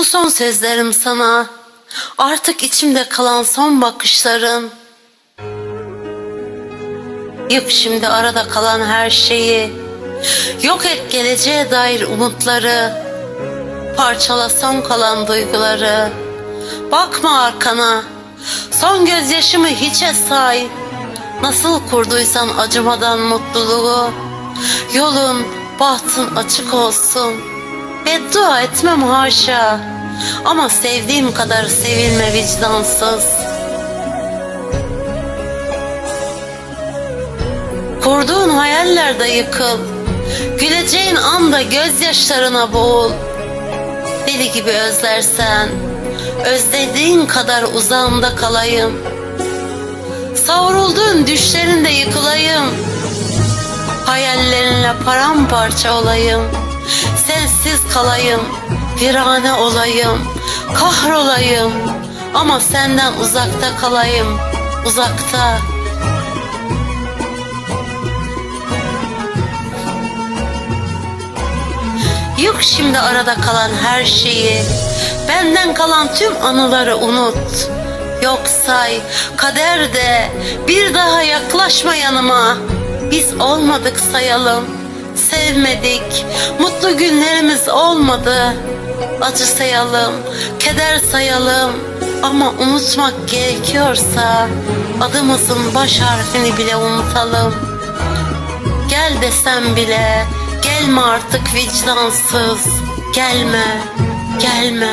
Bu son sözlerim sana. Artık içimde kalan son bakışların. Yık şimdi arada kalan her şeyi. Yok et geleceğe dair umutları. Parçala son kalan duyguları. Bakma arkana. Son gözyaşımı hiçe say. Nasıl kurduysan acımadan mutluluğu. Yolun, bahtın açık olsun. Beddua etmem haşa. Ama sevdiğim kadar sevilme vicdansız. Kurduğun hayallerde yıkıl. Güleceğin anda gözyaşlarına boğul. Deli gibi özlersen, özlediğin kadar uzağımda kalayım. Savrulduğun düşlerinde yıkılayım. Hayallerinle paramparça olayım. Sensiz kalayım, virane olayım, kahrolayım. Ama senden uzakta kalayım, uzakta. Yok şimdi arada kalan her şeyi. Benden kalan tüm anıları unut. Yok say, kader de bir daha yaklaşma yanıma. Biz olmadık sayalım. Sevmedik, mutlu günlerimiz olmadı. Acı sayalım, keder sayalım. Ama unutmak gerekiyorsa adımızın baş harfini bile unutalım. Gel desem bile gelme artık vicdansız. Gelme, gelme.